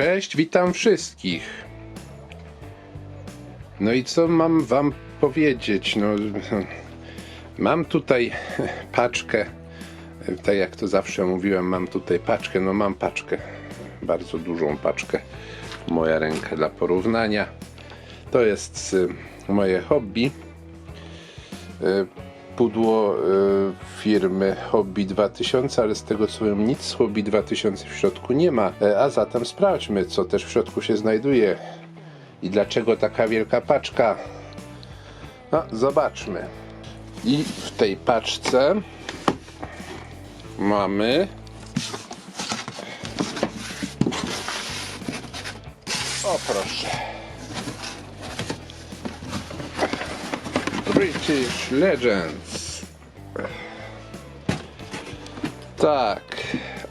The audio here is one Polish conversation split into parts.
Cześć, witam wszystkich. No i co mam wam powiedzieć? No, mam tutaj paczkę, tak jak to zawsze mówiłem, mam tutaj paczkę, no mam paczkę, bardzo dużą paczkę, moja ręka dla porównania. To jest y, moje hobby. Pudło y, firmy Hobby 2000, ale z tego co wiem, nic Hobby 2000 w środku nie ma. E, A zatem sprawdźmy, co też w środku się znajduje i dlaczego taka wielka paczka. No, zobaczmy. I w tej paczce mamy o proszę British Legends tak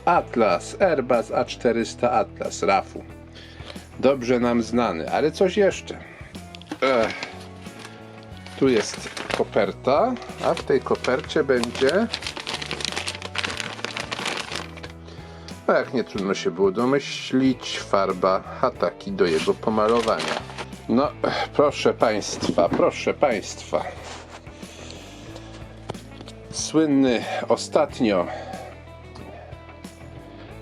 Atlas Airbus A400 Atlas RAFu dobrze nam znany, ale coś jeszcze Ech. tu jest koperta a w tej kopercie będzie no jak nie trudno się było domyślić farba Hataki do jego pomalowania no, proszę Państwa, proszę Państwa. Słynny ostatnio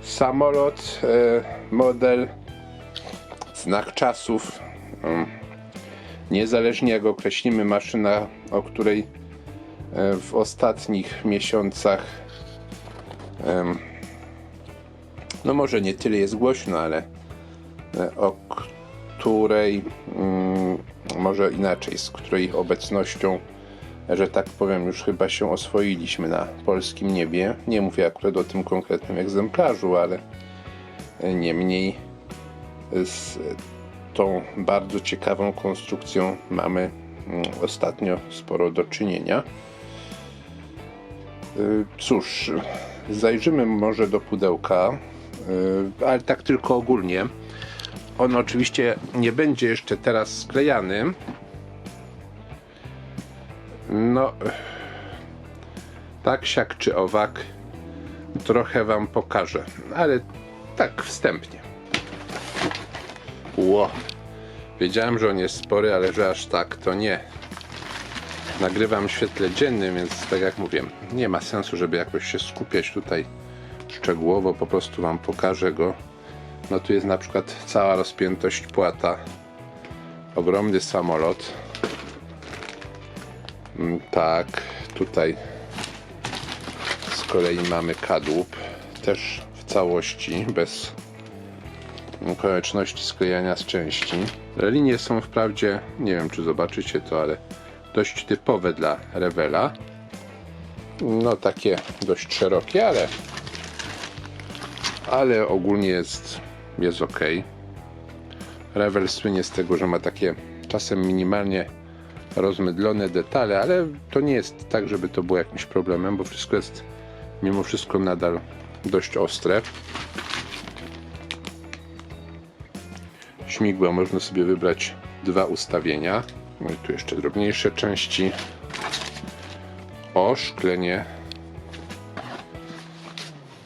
samolot, e, model, znak czasów. Mm. Niezależnie jak określimy maszyna, o której e, w ostatnich miesiącach no może nie tyle jest głośno, ale e, o której, mm, może inaczej, z której obecnością, że tak powiem, już chyba się oswoiliśmy na polskim niebie. Nie mówię akurat o tym konkretnym egzemplarzu, ale niemniej z tą bardzo ciekawą konstrukcją mamy mm, ostatnio sporo do czynienia. Y, Cóż, zajrzymy może do pudełka, y, ale tak tylko ogólnie. On oczywiście nie będzie jeszcze teraz sklejany. No, tak siak czy owak, trochę Wam pokażę, ale tak wstępnie. Ło, wiedziałem, że on jest spory, ale że aż tak, to nie. Nagrywam w świetle dziennym, więc tak jak mówię, nie ma sensu, żeby jakoś się skupiać tutaj szczegółowo, po prostu Wam pokażę go no tu jest na przykład cała rozpiętość płata. Ogromny samolot. Mm, Tak, tutaj z kolei mamy kadłub. Też w całości, bez konieczności sklejania z części. Linie są wprawdzie, nie wiem czy zobaczycie to, ale dość typowe dla Revela. No takie dość szerokie, ale ale ogólnie jest jest ok. Revel słynie z tego, że ma takie czasem minimalnie rozmydlone detale, ale to nie jest tak, żeby to było jakimś problemem, bo wszystko jest mimo wszystko nadal dość ostre. Śmigła można sobie wybrać dwa ustawienia. No i tu jeszcze drobniejsze części. O, szklenie.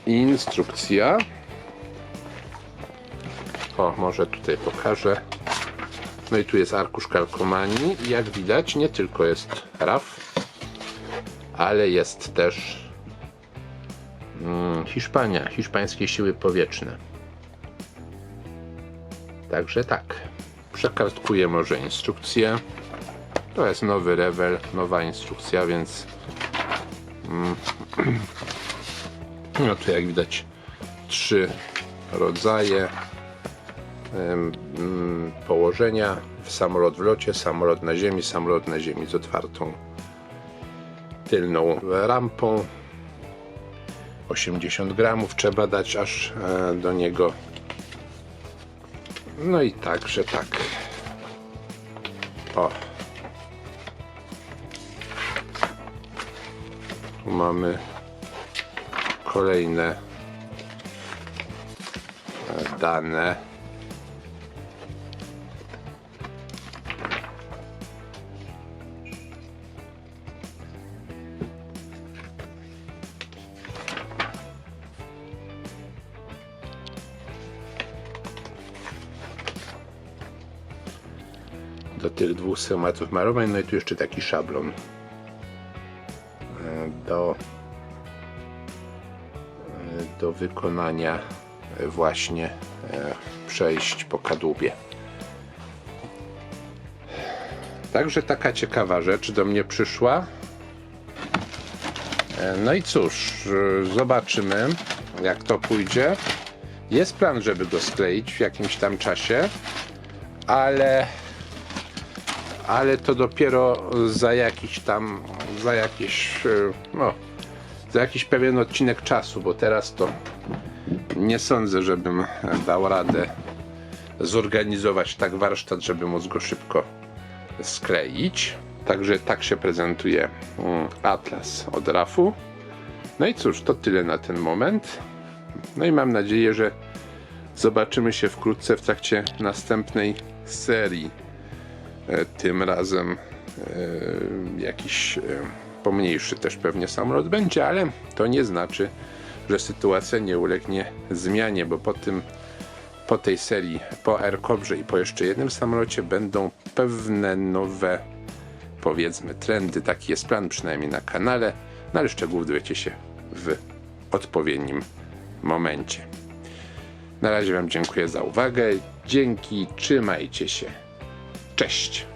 Instrukcja. O, może tutaj pokażę. No i tu jest arkusz kalkomanii. Jak widać, nie tylko jest RAF, ale jest też mm, Hiszpania, hiszpańskie siły powietrzne. Także tak. Przekartkuję może instrukcję. To jest nowy level, nowa instrukcja, więc mm, no tu jak widać trzy rodzaje położenia samolot w locie, samolot na ziemi, samolot na ziemi z otwartą tylną rampą. 80 gramów trzeba dać aż e, do niego. No i tak, że tak. O. Tu mamy kolejne e, dane do tych dwóch schematów malowań. No i tu jeszcze taki szablon e, do, e, do wykonania e, właśnie przejść po kadłubie. Także taka ciekawa rzecz do mnie przyszła. No i cóż, zobaczymy jak to pójdzie. Jest plan, żeby go skleić w jakimś tam czasie, ale ale to dopiero za jakiś tam, za jakiś, e, no, za jakiś pewien odcinek czasu, bo teraz to nie sądzę, żebym dał radę zorganizować tak warsztat, żeby móc go szybko skleić. Także tak się prezentuje mm, Atlas od RAFu. No i cóż, to tyle na ten moment. No i mam nadzieję, że zobaczymy się wkrótce w trakcie następnej serii. E, Tym razem e, jakiś e, pomniejszy też pewnie samolot będzie, ale to nie znaczy, że sytuacja nie ulegnie zmianie, bo po tym po tej serii, po Aircobrze i po jeszcze jednym samolocie będą pewne nowe powiedzmy trendy. Taki jest plan przynajmniej na kanale, no ale szczegółów dowiecie się w odpowiednim momencie. Na razie Wam dziękuję za uwagę. Dzięki, trzymajcie się. Cześć.